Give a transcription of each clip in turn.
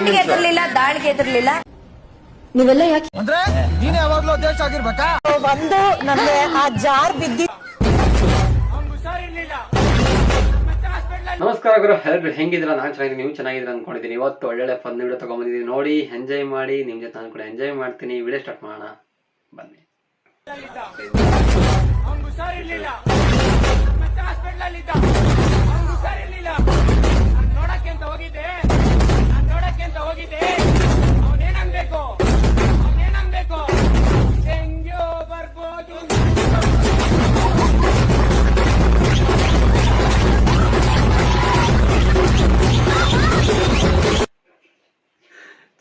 ದಂಡಿಗೆ ಎದುರ್ಲಿಲ್ಲ ದಾಳಿಗೆ ಎದುರ್ಲಿಲ್ಲ. ನೀವೆಲ್ಲ ಯಾಕೆ ಅಂದ್ರೆ ನೀನೇ ಯಾವಾಗ್ಲೂ ಅಧ್ಯಕ್ಷ ಆಗಿರ್ಬೇಕಾ? ಬಂದು ನಮ್ಗೆ ಆ ಜಾರ್ ಬಿದ್ದಿ ನಮಸ್ಕಾರ ಗುರು ಎಲ್ಲರೂ ಹೆಂಗಿದ್ರ ನಾನು ಚೆನ್ನಾಗಿದ್ದೀನಿ ನೀವು ಚೆನ್ನಾಗಿದ್ದೀರಾ ಅನ್ಕೊಂಡಿದ್ದೀನಿ. ಇವತ್ತು ಒಳ್ಳೊಳ್ಳೆ ಫನ್ ವಿಡಿಯೋ ತಗೊಂಡಿದ್ದೀನಿ ನೋಡಿ ಎಂಜಾಯ್ ಮಾಡಿ ನಿಮ್ ಜೊತೆ ನಾನು ಕೂಡ ಎಂಜಾಯ್ ಮಾಡ್ತೀನಿ. ವಿಡಿಯೋ ಸ್ಟಾರ್ಟ್ ಮಾಡೋಣ. ಬನ್ನಿ. ನೋಡಕ್ಕೆ ಅಂತ ಹೋಗಿದ್ದೆ. ಅಂತ ಹೋಗಿದ್ದೆ ಅವನೇನನ್ಬೇಕು ಅವನೇನನ್ಬೇಕು ಹೆಂಗ್ಯೋ ಬರ್ಬೋದು.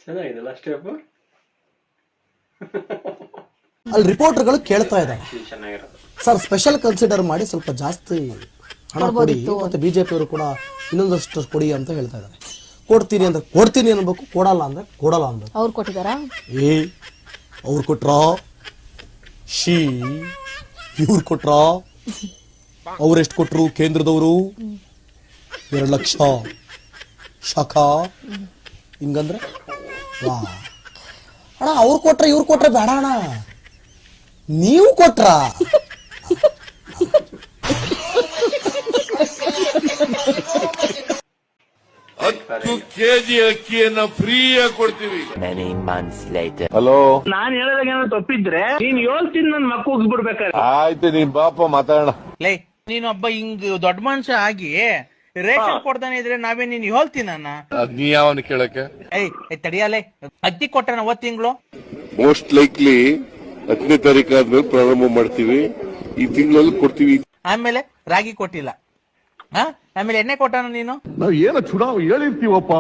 ಚೆನ್ನಾಗಿದೆಲ್ಲ ಸ್ಟೆಪ್ ಅಲ್ಲಿ ರಿಪೋರ್ಟರ್ಗಳು ಕೇಳ್ತಾ ಇದ್ದಾರೆ. ಚೆನ್ನಾಗಿರೋದು. ಸರ್ ಸ್ಪೆಷಲ್ ಕನ್ಸಿಡರ್ ಮಾಡಿ ಸ್ವಲ್ಪ ಜಾಸ್ತಿ ಹಣ ಕೊಡಿ ಮತ್ತೆ ಬಿಜೆಪಿ ಅವರು ಕೂಡ ಇನ್ನೊಂದಷ್ಟು ಕೊಡಿ ಅಂತ ಹೇಳ್ತಾ ಇದ್ದಾರೆ. ಕೊಡ್ತೀನಿ ಅಂದ್ರೆ ಕೊಡ್ತೀನಿ ಅನ್ಬೇಕು ಕೊಡಲ್ಲ ಅಂದ್ರೆ ಕೊಡಲ್ಲ ಅನ್ಬೇಕು ಅವ್ರು ಕೊಟ್ಟಿದಾರಾ? ಏ ಅವ್ರು ಕೊಟ್ರ? ಶಿ ಇವ್ರು ಕೊಟ್ರ? ಅವ್ರೆಷ್ಟು ಕೊಟ್ರು ಕೇಂದ್ರದವರು? ಎರಡು ಲಕ್ಷ. ಶಾಖ. ಹಿಂಗಂದ್ರೆ ವಾ. ಅಣ್ಣ ಅವ್ರು ಕೊಟ್ರೆ ಇವ್ರು ಕೊಟ್ರೆ ಬೇಡ ಅಣ್ಣ. ನೀವು ಕೊಟ್ರ? ಹತ್ತು ಕೆಜಿ ಅಕ್ಕಿಯನ್ನ ಫ್ರೀಯಾಗಿ ಕೊಡ್ತೀವಿ. ನಾನ್ ಹೇಳೋದಾಗ ತಪ್ಪಿದ್ರೆ ನೀನ್ ಹೇಳ್ತೀನಿ ನನ್ ಮಕ್ಕ ಹೋಗ್ಬಿಡ್ಬೇಕಾದ್ರೆ ಆಯ್ತು ನೀನ್ ಬಾಪ ಮಾತಾಡೋಣ. ಲೇ ಒಬ್ಬ ಹಿಂಗ್ ದೊಡ್ಡ ಮನುಷ್ಯ ಆಗಿ ರೇಷನ್ ಕೊಡ್ತಾನೆ ಇದ್ರೆ ನಾವೇ ನೀನ್ ಹೋಲ್ತೀನ ಅದ್ ನೀ ಯಾವನ್ ಕೇಳಕ್ಕೆ? ಏಯ್ ಏಯ್ ತಡಿಯಲೇ ಅತ್ತಿ ಕೊಟ್ಟನ ಅವತ್ ತಿಂಗಳು? ಮೋಸ್ಟ್ ಲೈಕ್ಲಿ ಹತ್ತನೇ ತಾರೀಕು ಆದ್ಮೇಲೆ ಪ್ರಾರಂಭ ಮಾಡ್ತೀವಿ. ಈ ತಿಂಗಳಲ್ಲಿ ಕೊಡ್ತೀವಿ. ಆಮೇಲೆ ರಾಗಿ ಕೊಟ್ಟಿಲ್ಲ. ಹಾ? ಆಮೇಲೆ ಎಣ್ಣೆ ಕೊಟ್ಟನ ನೀನು? ನಾವ್ ಏನೋ ಚುನಾವ್ ಹೇಳಿರ್ತೀವಪ್ಪ.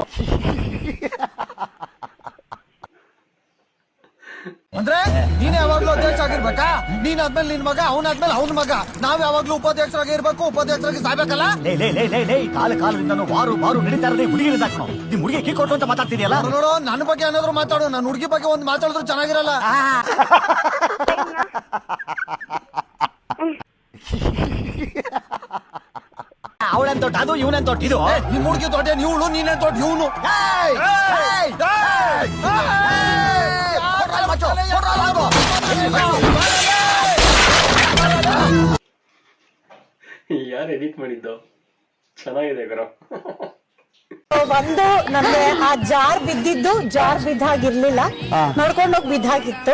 ಅಂದ್ರೆ ನೀನ್ ಯಾವಾಗ್ಲೂ ಅಧ್ಯಕ್ಷ ಆಗಿರ್ಬೇಕಾ? ನೀನ್ ಆದ್ಮೇಲೆ ನಿನ್ ಮಗ ಅವನಾದ್ಮೇಲೆ ಅವನ ಮಗ. ನಾವ್ ಯಾವಾಗ್ಲೂ ಉಪಾಧ್ಯಕ್ಷರಾಗಿ ಇರ್ಬೇಕು ಉಪಾಧ್ಯಕ್ಷರಾಗಿ ಸಾಯ್ಬೇಕಲ್ಲ? ಲೇ ಲೇ ಲೇ ಲೇ ಲೇ ಕಾಲ ಕಾಲದಿಂದನೂ ವಾರು ವಾರು ನಡೀತಾ ಇರೋದೇ ಹುಡುಗಿ ಕಣೋ ನಿಮ್ ಹುಡುಗಿ ಕೀ ಕೊಟ್ಟು ಅಂತ ಮಾತಾಡ್ತಿದ್ಯಲ್ಲ? ನೋಡು, ನನ್ನ ಬಗ್ಗೆ ಏನಾದ್ರು ಮಾತಾಡು. ನನ್ನ ಹುಡುಗಿ ಬಗ್ಗೆ ಒಂದ್ ಮಾತಾಡಿದ್ರು ಚೆನ್ನಾಗಿರಲ್ಲ. ಇವನಂತ ದೊಡ್ಡ ಇದು? ನಿಮ್ ಹುಡುಗಿ ತೊಟ್ಟೆ ಇವಳು ನೀನೇನ್ ತೊಟ್ಟು ಇವನು? ಯಾರು ಎಡಿಟ್ ಮಾಡಿದ್ದು? ಚೆನ್ನಾಗಿದೆ ಗುರು. ಬಂದು ನಮ್ಗೆ ಆ ಜಾರ್ ಬಿದ್ದಿದ್ದು ಜಾರ್ ಬಿದ್ದಾಗಿರ್ಲಿಲ್ಲ. ನೋಡ್ಕೊಂಡು ಹೋಗಿ ಬಿದ್ದಾಗಿತ್ತು.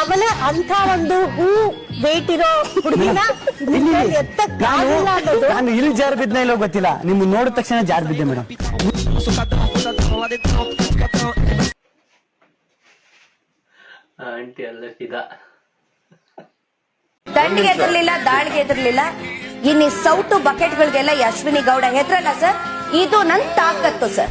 ಆಮೇಲೆ ಅಂತ ಒಂದು ಹೂ ವೇಟ್ ಇರೋ ಹುಡುಗಿನ ನಾನು ಇಲ್ಲಿ ಜಾರ್ ಬಿದ್ದ ಇಲ್ಲೋ ಗೊತ್ತಿಲ್ಲ. ನಿಮ್ ನೋಡಿದ ತಕ್ಷಣ ಜಾರ್ ಬಿದ್ದೆ ಮೇಡಮ್. ಆಂಟಿ ಅಲ್ಲ ಫಿದಾ ದಂಡಿಗೆ ಎದುರ್ಲಿಲ್ಲ ದಾಳಿಗೆ ಎದುರ್ಲಿಲ್ಲ. ಇನ್ನಿ ಸೌಟು ಬಕೆಟ್ಗಳಿಗೆಲ್ಲ ಗಳಿಗೆಲ್ಲ ಅಶ್ವಿನಿ ಗೌಡ ಹೆದ್ರಲ್ಲ ಸರ್. ಇದು ನನ್ ತಾಕತ್ತು ಸರ್.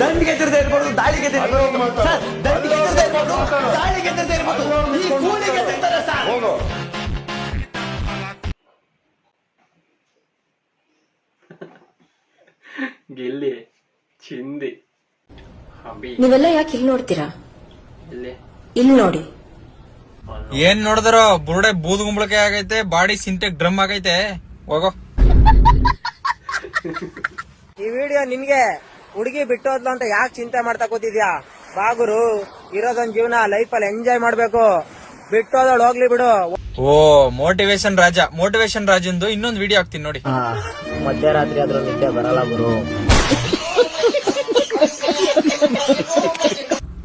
ದಂಡಿಗೆ ಎದುರದೆ ಇರ್ಬೋದು ದಾಳಿಗೆ ಎದುರದೆ ಇರ್ಬೋದು. ಸರ್, ದಂಡಿಗೆ ಎದುರದೆ ಇರ್ಬೋದು ದಾಳಿಗೆ ಎದುರದೆ ಇರ್ಬೋದು. ಈ ಕೂಲಿಗೆ ಎದುರ್ತಾರೆ ಸರ್. ಗಿಲ್ಲಿ ಚಿಂದಿ ನೀವೆಲ್ಲ ಯಾಕೆ ಇಲ್ಲಿ ನೋಡ್ತೀರಾ? ಇಲ್ಲಿ. ಇಲ್ಲಿ ನೋಡಿ. ಏನ್ ನೋಡಿದ್ರ ಬುರುಡೆ ಬೂದ್ ಗುಂಬಳಕೆ ಆಗೈತೆ ಬಾಡಿ ಸಿಂಟೆಕ್ ಡ್ರಮ್ ಆಗೈತೆ. ಹೋಗೋ. ಈ ವಿಡಿಯೋ ನಿನ್ಗೆ ಹುಡುಗಿ ಬಿಟ್ಟೋದ್ಲು ಅಂತ ಯಾಕೆ ಚಿಂತೆ ಮಾಡ್ತಾ ಕೂತಿದ್ಯಾ? ಬಾಗುರು ಇರೋದೊಂದ್ ಜೀವನ ಲೈಫ್ ಅಲ್ಲಿ ಎಂಜಾಯ್ ಮಾಡ್ಬೇಕು. ಬಿಟ್ಟೋದಳು ಹೋಗ್ಲಿ ಬಿಡು. ಓ ಮೋಟಿವೇಶನ್ ರಾಜ. ಮೋಟಿವೇಶನ್ ರಾಜಂದು ಇನ್ನೊಂದು ವಿಡಿಯೋ ಹಾಕ್ತೀನಿ ನೋಡಿ. ಮಧ್ಯರಾತ್ರಿ ಆದ್ರೂ ನಿದ್ದೆ ಬರಲ್ಲ ಗುರು.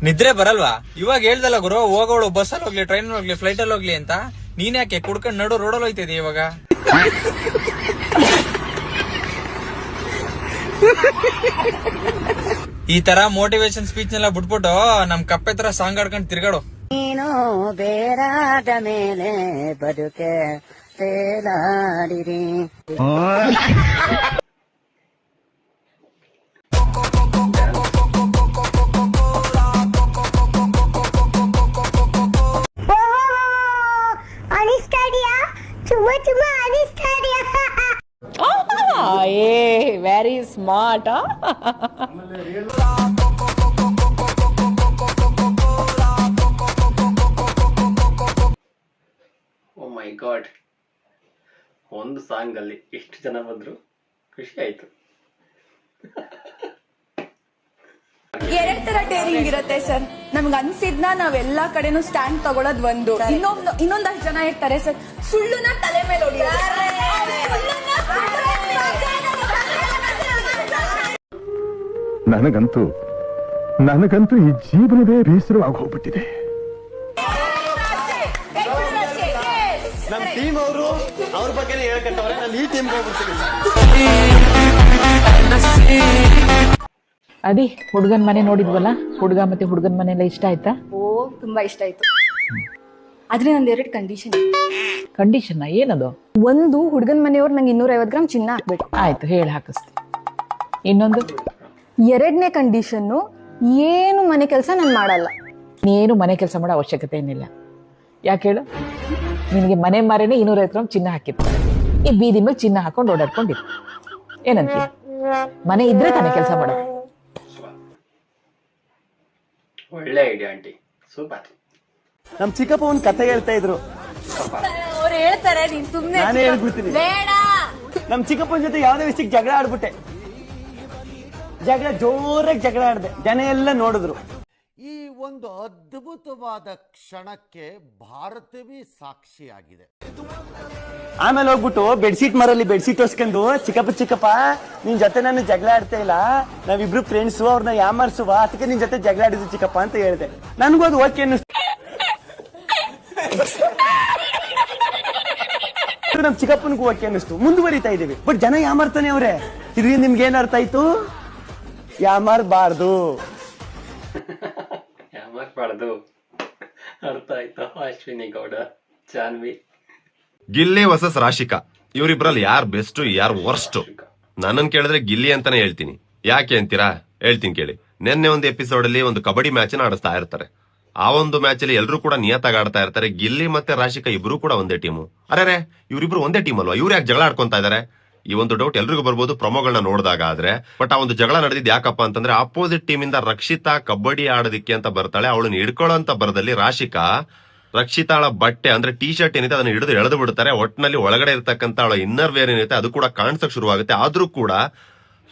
ನಿದ್ರೆ ಬರಲ್ವಾ? ಇವಾಗ ಹೇಳ್ದಲ್ಲ ಗುರು ಹೋಗೋಳು ಬಸ್ಸಲ್ಲಿ ಹೋಗ್ಲಿ ಟ್ರೈನ್ ಹೋಗ್ಲಿ ಫ್ಲೈಟ್ ಅಲ್ಲಿ ಹೋಗ್ಲಿ ಅಂತ. ನೀನ್ ಯಾಕೆ ಕುಡ್ಕೊಂಡ್ ನಡು ರೋಡಲ್ಲಿ ಹೋಯ್ತಿದ್ಯಾ ಇವಾಗ? ಈ ತರ ಮೋಟಿವೇಶನ್ ಸ್ಪೀಚ್ ನೆಲ್ಲ ಬಿಟ್ಬಿಟ್ಟು ನಮ್ ಕಪ್ಪೆ ತರ ಸಾಂಗ್ ಆಡ್ಕೊಂಡ್ ತಿರ್ಗಾಡು. ನೀನು ಬೇರಾದ ಮೇಲೆ ಬದುಕೆ ತೇಲಾಡಿರಿ. Very smart oh my god ಒಂದು ಸಾಂಗ್ ಅಲ್ಲಿ ಎಷ್ಟು ಜನ ಬಂದ್ರು. ಖುಷಿ ಆಯ್ತು. ಎರಡ್ ತರ ಟೇರಿಂಗ್ ಇರುತ್ತೆ ಸರ್ ನಮ್ಗೆ ಅನ್ಸಿದ್ನ ನಾವ್ ಎಲ್ಲಾ ಕಡೆನು ಸ್ಟ್ಯಾಂಡ್ ತಗೊಳೋದ್ ಒಂದು. ಇನ್ನೊಂದು ಇನ್ನೊಂದಷ್ಟು ಜನ ಇರ್ತಾರೆ ಸರ್ ಸುಳ್ಳುನ ತಲೆ ಮೇಲೆ ನನಗಂತೂ ನನಗಂತೂ ಈ ಜೀವನವೇ ಬೇಸರವಾಗಿ ಹೋಗ್ಬಿಟ್ಟಿದೆ. ಅದೇ ಟೀಮ್ ಅವರು ಅವ್ರ ಬಗ್ಗೆ ಹೇಳ್ಕಂತವ್ರೆ ನಾನು ಈ ಟೀಮ್ಗೆ ಹೋಗ್ಬಿಡ್ತೀನಿ. ಅದಿ ಹುಡುಗನ್ ಮನೆ ನೋಡಿದ್ವಲ್ಲ? ಹುಡುಗ ಮತ್ತೆ ಹುಡುಗನ್ ಮನೆ ಎಲ್ಲ ಇಷ್ಟ ಆಯ್ತಾ? ಓ ತುಂಬಾ ಇಷ್ಟ ಆಯ್ತು. ಆದ್ರೆ ನಂದು ಎರಡು ಕಂಡೀಷನ್ ಕಂಡೀಷನ್ ಏನದು? ಒಂದು ಹುಡುಗನ್ ಮನೆಯವ್ರು ನಂಗೆ ಇನ್ನೂರ ಐವತ್ ಗ್ರಾಮ್ ಚಿನ್ನ ಹಾಕ್ಬೇಕು. ಆಯ್ತು ಹೇಳಿ ಹಾಕಿಸ್ತೀನಿ. ಇನ್ನೊಂದು? ಎರಡನೇ ಕಂಡೀಷನ್ನು ಏನು ಮನೆ ಕೆಲಸ ನಾನು ಮಾಡಲ್ಲ. ನೀನು ಮನೆ ಕೆಲಸ ಮಾಡೋ ಅವಶ್ಯಕತೆ ಏನಿಲ್ಲ. ಯಾಕೆ ಹೇಳು? ನಿನಗೆ ಮನೆ ಮಾರೇನೆ ಇನ್ನೂರೈವತ್ತು ಗ್ರಾಮ್ ಚಿನ್ನ ಹಾಕಿರ್ತಾರೆ ಈ ಬೀದಿ ಮೇಲೆ ಚಿನ್ನ ಹಾಕೊಂಡು ಓಡಾಡ್ಕೊಂಡಿರು ಏನಂತ? ಮನೆ ಇದ್ರೆ ತಾನೇ ಕೆಲಸ ಮಾಡೋದು ಒಳ್ಳೆ ಐಡಿಯಾ ಆಂಟಿ ಸೂಪರ್ ನಮ್ ಚಿಕ್ಕಪ್ಪ ಒಂದ್ ಕತೆ ಹೇಳ್ತಾ ಇದ್ರು. ಅವ್ರು ಹೇಳ್ತಾರೆ ನೀನ್ ಸುಮ್ನೆ ನಾನೇ ಹೇಳ್ಬಿಡ್ತೀನಿ. ಬೇಡ. ನಮ್ ಚಿಕ್ಕಪ್ಪನ ಜೊತೆ ಯಾವ್ದೇ ವಿಷಯಕ್ಕೆ ಜಗಳ ಆಡ್ಬಿಟ್ಟೆ. ಜಗಳ ಜೋರಾಗಿ ಜಗಳ ಆಡಿದೆ. ಜನ ಎಲ್ಲ ನೋಡಿದ್ರು. ಈ ಒಂದು ಅದ್ಭುತವಾದ ಕ್ಷಣಕ್ಕೆ ಭಾರತವೇ ಸಾಕ್ಷಿಯಾಗಿದೆ. ಆಮೇಲೆ ಹೋಗ್ಬಿಟ್ಟು ಬೆಡ್ಶೀಟ್ ಮರಲ್ಲಿ ಬೆಡ್ಶೀಟ್ ಹೊಸ್ಕೊಂಡು ಚಿಕ್ಕಪ್ಪ ಚಿಕ್ಕಪ್ಪ ನಿನ್ ಜೊತೆ ನಾನು ಜಗಳ ಆಡ್ತಾ ಇಲ್ಲ. ನಾವಿಬ್ರು ಫ್ರೆಂಡ್ಸ್ ಅವ್ರನ್ನ ಯಾಮರ್ಸುವ ಅದಕ್ಕೆ ನಿನ್ ಜೊತೆ ಜಗಳ ಆಡಿದ್ರು ಚಿಕ್ಕಪ್ಪ ಅಂತ ಹೇಳಿದೆ. ನನ್ಗೂ ಅದು ಓಕೆ ಅನ್ನಿಸ್ತು. ನಮ್ ಚಿಕ್ಕಪ್ಪನಿಗೂ ಓಕೆ ಅನ್ನಿಸ್ತು. ಮುಂದುವರಿತಾ ಇದೀವಿ. ಬಟ್ ಜನ ಯಾಮರ್ತಾನೆ ಅವ್ರೆ? ಇದ್ರಿಂದ ನಿಮ್ಗೆ ಏನ್ ಅರ್ಥ ಆಯ್ತು? ಯಾಮಾರ್ಬಾರ್ದು. ಯಾಮರ್ಬಾರ್ದು. ಅರ್ಥ ಆಯ್ತಾ. ಅಶ್ವಿನಿ ಗೌಡ ಜಾನ್ವಿ. ಗಿಲ್ಲಿ ವರ್ಸಸ್ ರಾಶಿಕಾ. ಇವರಿಬ್ರಲ್ಲಿ ಯಾರು ಬೆಸ್ಟ್ ಯಾರು ವರ್ಸ್ಟ್ ನನ್ನನ್ ಕೇಳಿದ್ರೆ ಗಿಲ್ಲಿ ಅಂತಾನೆ ಹೇಳ್ತೀನಿ. ಯಾಕೆ ಅಂತೀರಾ? ಹೇಳ್ತೀನಿ ಕೇಳಿ. ನಿನ್ನೆ ಒಂದು ಎಪಿಸೋಡ್ ಅಲ್ಲಿ ಒಂದು ಕಬಡ್ಡಿ ಮ್ಯಾಚ್ ಆಡಿಸ್ತಾ ಇರ್ತಾರೆ. ಆ ಒಂದು ಮ್ಯಾಚ್ ಅಲ್ಲಿ ಎಲ್ಲರೂ ಕೂಡ ನಿಯತಾಗಿ ಆಡ್ತಾ ಇರ್ತಾರೆ. ಗಿಲ್ಲಿ ಮತ್ತೆ ರಾಶಿಕಾ ಇಬ್ರು ಕೂಡ ಒಂದೇ ಟೀಮು ಅರೆ ಇವರಿಬ್ರು ಒಂದೇ ಟೀಮ್ ಅಲ್ವಾ? ಇವ್ರು ಯಾಕೆ ಜಗಳ ಆಡ್ಕೊಂತ ಇದಾರೆ? ಈ ಒಂದು ಡೌಟ್ ಎಲ್ರಿಗೂ ಬರ್ಬೋದು ಪ್ರೊಮೋಗಳನ್ನ ನೋಡಿದಾಗ ಆದ್ರೆ. ಬಟ್ ಆ ಒಂದು ಜಗಳ ನಡೆದಿದ್ದು ಯಾಕಪ್ಪ ಅಂತಂದ್ರೆ ಅಪೋಸಿಟ್ ಟೀಮ್ ಇಂದ ರಕ್ಷಿತಾ ಕಬಡ್ಡಿ ಆಡೋದಿಕ್ಕೆ ಅಂತ ಬರ್ತಾಳೆ. ಅವಳನ್ನ ಹಿಡ್ಕೊಳ್ಳೋ ಅಂತ ಬರದಲ್ಲಿ ರಾಶಿಕಾ ರಕ್ಷಿತಾಳ ಬಟ್ಟೆ ಅಂದ್ರೆ ಟಿ ಶರ್ಟ್ ಏನಿದೆ ಅದನ್ನ ಹಿಡಿದು ಎಳೆದು ಬಿಡ್ತಾರೆ. ಒಟ್ಟಿನಲ್ಲಿ ಒಳಗಡೆ ಇರ್ತಕ್ಕಂತ ಅವಳ ಇನ್ನರ್ ವೇರ್ ಏನಿದೆ ಅದು ಕೂಡ ಕಾಣಿಸಕ್ ಶುರುವಾಗುತ್ತೆ. ಆದ್ರೂ ಕೂಡ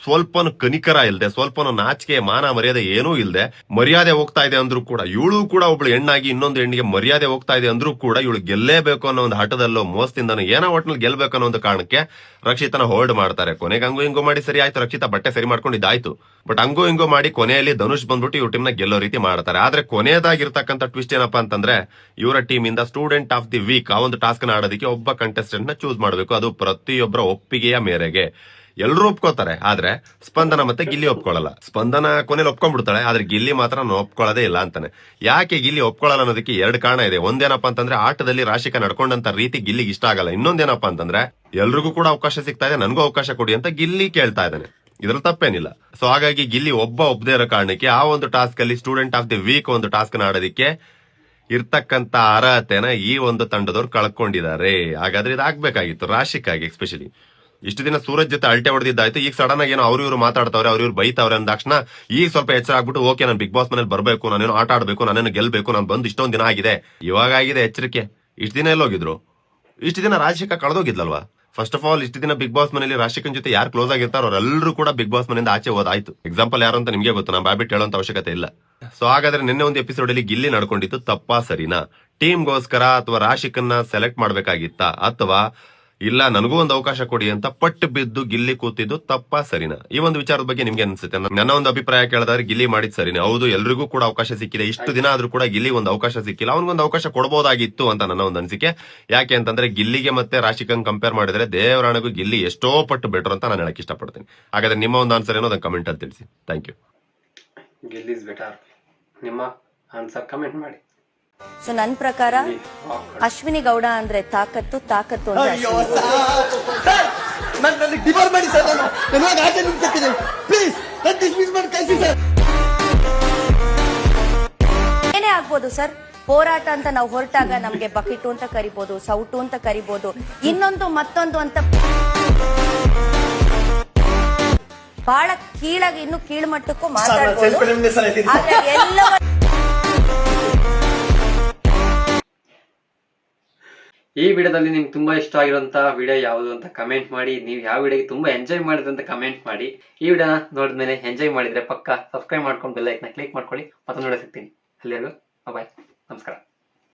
ಸ್ವಲ್ಪನು ಕನಿಕರ ಇಲ್ಲದೆ ಸ್ವಲ್ಪನು ನಾಚಿಕೆ, ಮಾನ, ಮರ್ಯಾದೆ ಏನೂ ಇಲ್ಲದೆ ಮರ್ಯಾದೆ ಹೋಗ್ತಾ ಇದೆ ಅಂದ್ರೂ ಕೂಡ, ಇವಳು ಕೂಡ ಒಬ್ಳು ಹೆಣ್ಣಾಗಿ ಇನ್ನೊಂದು ಹೆಣ್ಣಿಗೆ ಮರ್ಯಾದೆ ಹೋಗ್ತಾ ಇದೆ ಅಂದ್ರೂ ಕೂಡ ಇವಳು ಗೆಲ್ಲೇಬೇಕು ಅನ್ನೋ ಒಂದು ಹಠದಲ್ಲೋ ಮೋಸದಿಂದ ಏನೋ ಒಟ್ಟಿನಲ್ಲಿ ಗೆಲ್ಬೇಕು ಅನ್ನೋ ಒಂದು ಕಾರಣಕ್ಕೆ ರಕ್ಷಿತನ ಹೋಲ್ಡ್ ಮಾಡ್ತಾರೆ. ಕೊನೆಗೆ ಹಂಗು ಹಿಂಗೋ ಮಾಡಿ ಸರಿ ಆಯ್ತು, ರಕ್ಷಿತ ಬಟ್ಟೆ ಸರಿ ಮಾಡ್ಕೊಂಡಿದ್ದಾಯ್ತು. ಬಟ್ ಹಂಗೋ ಹಿಂಗೋ ಮಾಡಿ ಕೊನೆಯಲ್ಲಿ ಧನುಷ್ ಬಂದ್ಬಿಟ್ಟು ಇವ್ರ ಟೀಮ್ನ ಗೆಲ್ಲೋ ರೀತಿ ಮಾಡ್ತಾರೆ. ಆದ್ರೆ ಕೊನೆಯದಾಗಿರ್ತಕ್ಕಂಥ ಟ್ವಿಸ್ಟ್ ಏನಪ್ಪಾ ಅಂತಂದ್ರೆ, ಇವರ ಟೀಮ್ ಇಂದ ಸ್ಟೂಡೆಂಟ್ ಆಫ್ ದಿ ವೀಕ್ ಆ ಒಂದು ಟಾಸ್ಕ್ ಆಡೋದಕ್ಕೆ ಒಬ್ಬ ಕಂಟೆಸ್ಟೆಂಟ್ನ ಚೂಸ್ ಮಾಡಬೇಕು. ಅದು ಪ್ರತಿಯೊಬ್ಬರ ಒಪ್ಪಿಗೆಯ ಮೇರೆಗೆ. ಎಲ್ಲರೂ ಒಪ್ಕೋತಾರೆ ಆದ್ರೆ ಸ್ಪಂದನ ಮತ್ತೆ ಗಿಲ್ಲಿ ಒಪ್ಕೊಳ್ಳಲ್ಲ ಸ್ಪಂದನ ಕೊನೆಯಲ್ಲಿ ಒಪ್ಕೊಂಡ್ಬಿಡ್ತಾಳೆ, ಆದ್ರೆ ಗಿಲ್ಲಿ ಮಾತ್ರ ನಾನು ಒಪ್ಕೊಳ್ಳೋದೇ ಇಲ್ಲ ಅಂತಾನೆ. ಯಾಕೆ ಗಿಲ್ಲಿ ಒಪ್ಕೊಳ್ಳಲ್ಲ ಅನ್ನೋದಕ್ಕೆ ಎರಡು ಕಾರಣ ಇದೆ. ಒಂದೇನಪ್ಪ ಅಂತಂದ್ರೆ ಆಟದಲ್ಲಿ ರಾಶಿಕಾ ನಡ್ಕೊಂಡಂತ ರೀತಿ ಗಿಲ್ಲಿಗೆ ಇಷ್ಟ ಆಗಲ್ಲ. ಇನ್ನೊಂದೇನಪ್ಪ ಅಂತಂದ್ರೆ ಎಲ್ರಿಗೂ ಕೂಡ ಅವಕಾಶ ಸಿಗ್ತಾ ಇದೆ, ನನಗೂ ಅವಕಾಶ ಕೊಡಿ ಅಂತ ಗಿಲ್ಲಿ ಕೇಳ್ತಾ ಇದ್ದಾನೆ. ಇದ್ರ ತಪ್ಪೇನಿಲ್ಲ. ಸೊ ಹಾಗಾಗಿ ಗಿಲ್ಲಿ ಒಬ್ಬ ಒಬ್ಬದೇ ಇರೋ ಕಾರಣಕ್ಕೆ ಆ ಒಂದು ಟಾಸ್ಕ್ ಅಲ್ಲಿ ಸ್ಟೂಡೆಂಟ್ ಆಫ್ ದಿ ವೀಕ್ ಒಂದು ಟಾಸ್ಕ್ ಆಡೋದಕ್ಕೆ ಇರ್ತಕ್ಕಂತ ಅರ್ಹತೆನ ಈ ಒಂದು ತಂಡದವ್ರು ಕಳ್ಕೊಂಡಿದ್ದಾರೆ. ಹಾಗಾದ್ರೆ ಇದಾಗ್ಬೇಕಾಗಿತ್ತು ರಾಶಿಕಾಗಿ ಎಸ್ಪೆಷಲಿ ಇಷ್ಟು ದಿನ ಸೂರಜ್ ಜೊತೆ ಅಲ್ಟೆ ಹೊಡೆದಿದ್ದಾಯ್ತು. ಈಗ ಸಡನ್ ಆಗಿ ಏನೋ ಅವ್ರು ಇವ್ರು ಮಾತಾಡ್ತಾವ್ರೆ, ಅವ್ರ ಇವ್ರು ಬೈತಾವ್ರೆ ಅಂದ ತಕ್ಷಣ ಈಗ ಸ್ವಲ್ಪ ಎಚ್ಚರ ಆಗ್ಬಿಟ್ಟು, ಓಕೆ, ನಾನು ಬಿಗ್ ಬಾಸ್ ಮನೇಲಿ ಬರಬೇಕು, ನಾನೇನು ಆಟ ಆಡ್ಬೇಕು, ನಾನೇನು ಗೆಲ್ಬೇಕು, ನಾನು ಬಂದು ಇಷ್ಟೊಂದು ದಿನ ಆಗಿದೆ. ಇವಾಗ ಆಗಿದೆ ಎಚ್ಚರಿಕೆ. ಇಷ್ಟು ದಿನ ಎಲ್ಲೋಗಿದ್ರು? ಇಷ್ಟು ದಿನ ರಾಜಶೇಖರ್ ಕಳೆದೋಗಿದ್ಲಲ್ವಾ? ಫಸ್ಟ್ ಆಫ್ ಆಲ್ ಇಷ್ಟು ದಿನ ಬಿಗ್ ಬಾಸ್ ಮನೇಲಿ ರಾಜಶೇಖರ್ ಜೊತೆ ಯಾರು ಕ್ಲೋಸ್ ಆಗಿರ್ತಾರೋ ಅವರೆಲ್ಲರೂ ಕೂಡ ಬಿಗ್ ಬಾಸ್ ಮನೆಯಿಂದ ಆಚೆ ಹೋದಾಯ್ತು. ಎಕ್ಸಾಂಪಲ್ ಯಾರು ಅಂತ ನಿಮಗೆ ಗೊತ್ತು ನಾ ಬಾಬಿಟ್ ಹೇಳೋಂತ ಅವಶ್ಯಕತೆ ಇಲ್ಲ. ಸೊ ಹಾಗಾದ್ರೆ ನಿನ್ನೆ ಒಂದು ಎಪಿಸೋಡ್ ಅಲ್ಲಿ ಗಿಲ್ಲಿ ನಡ್ಕೊಂಡಿತ್ತು ತಪ್ಪಾ ಸರಿನಾ? ಟೀಮ್ಗೋಸ್ಕರ ಅಥವಾ ರಾಶಿಕನ್ನ ಸೆಲೆಕ್ಟ್ ಮಾಡ್ಬೇಕಾಗಿತ್ತಾ? ಅಥವಾ ಇಲ್ಲ ನನಗೂ ಒಂದು ಅವಕಾಶ ಕೊಡಿ ಅಂತ ಪಟ್ಟು ಬಿದ್ದು ಗಿಲ್ಲಿ ಕೂತಿದ್ದು ತಪ್ಪ ಸರಿನಾ? ಈ ಒಂದು ವಿಚಾರದ ಬಗ್ಗೆ ನಿಮ್ಗೆ ಅನ್ಸುತ್ತೆ. ನನ್ನ ಒಂದು ಅಭಿಪ್ರಾಯ ಕೇಳಿದ್ರೆ ಗಿಲ್ಲಿ ಮಾಡಿದ್ ಸರಿನೇ. ಹೌದು ಎಲ್ರಿಗೂ ಕೂಡ ಅವಕಾಶ ಸಿಕ್ಕಿದೆ. ಇಷ್ಟು ದಿನ ಆದ್ರೂ ಕೂಡ ಗಿಲ್ಲಿ ಒಂದು ಅವಕಾಶ ಸಿಕ್ಕಿಲ್ಲ. ಅವನಿಗೊಂದು ಅವಕಾಶ ಕೊಡಬಹುದಾಗಿತ್ತು ಅಂತ ನನ್ನ ಒಂದು ಅನಿಸಿಕೆ. ಯಾಕೆ ಅಂತಂದ್ರೆ ಗಿಲ್ಲಿಗೆ ಮತ್ತೆ ರಾಶಿಕಂಗ್ ಕಂಪೇರ್ ಮಾಡಿದ್ರೆ ದೇವರಾಣಗೂ ಗಿಲ್ಲಿ ಎಷ್ಟೋ ಪಟ್ಟು ಬೆಟರ್ ಅಂತ ನಾನು ಹೇಳಕ್ ಇಷ್ಟಪಡ್ತೀನಿ. ಹಾಗಾದ್ರೆ ನಿಮ್ಮ ಒಂದು ಆನ್ಸರ್ ಏನೋ? ಅದನ್ನ ಕಮೆಂಟ್ ಅಲ್ಲಿ ತಿಳಿಸಿ. ಥ್ಯಾಂಕ್ ಯು ಗಿಲ್ಲಿ ಬೆಟರ್ ನಿಮ್ಮ ಆನ್ಸರ್ ಕಮೆಂಟ್ ಮಾಡಿ. ಸೊ ನನ್ ಪ್ರಕಾರ ಅಶ್ವಿನಿ ಗೌಡ ಅಂದ್ರೆ ತಾಕತ್ತು ತಾಕತ್ತು ಏನೇ ಆಗ್ಬೋದು ಸರ್ ಹೋರಾಟ ಅಂತ ನಾವು ಹೊರಟಾಗ ನಮ್ಗೆ ಬಕೆಟು ಅಂತ ಕರಿಬಹುದು ಸೌಟು ಅಂತ ಕರಿಬಹುದು ಇನ್ನೊಂದು ಮತ್ತೊಂದು ಅಂತ ಬಹಳ ಕೀಳಾಗಿ ಇನ್ನು ಕೀಳ್ಮಟ್ಟಕ್ಕೂ ಮಾತಾಡ್ಬೋದು. ಆದ್ರೆ ಈ ವಿಡಿಯೋದಲ್ಲಿ ನಿಮ್ಗೆ ತುಂಬಾ ಇಷ್ಟ ಆಗಿರುವಂತಹ ವಿಡಿಯೋ ಯಾವುದು ಅಂತ ಕಮೆಂಟ್ ಮಾಡಿ, ನೀವು ಯಾವ ವಿಡಿಯೋಗೆ ತುಂಬಾ ಎಂಜಾಯ್ ಮಾಡಿದ್ರೆ ಅಂತ ಕಮೆಂಟ್ ಮಾಡಿ. ಈ ವಿಡಿಯೋನ ನೋಡಿದ್ಮೇಲೆ ಎಂಜಾಯ್ ಮಾಡಿದ್ರೆ ಪಕ್ಕ ಸಬ್ಸ್ಕ್ರೈಬ್ ಮಾಡ್ಕೊಂಡು ಬೆಲ್ ಐಕ್ನ ಕ್ಲಿಕ್ ಮಾಡ್ಕೊಳ್ಳಿ, ಮತ್ತೊಂದು ವಿಡಿಯೋ ಸಿಗ್ತೀನಿ. ಅಲ್ಲಿವರೆಗೂ ಬಾಯ್ ನಮಸ್ಕಾರ.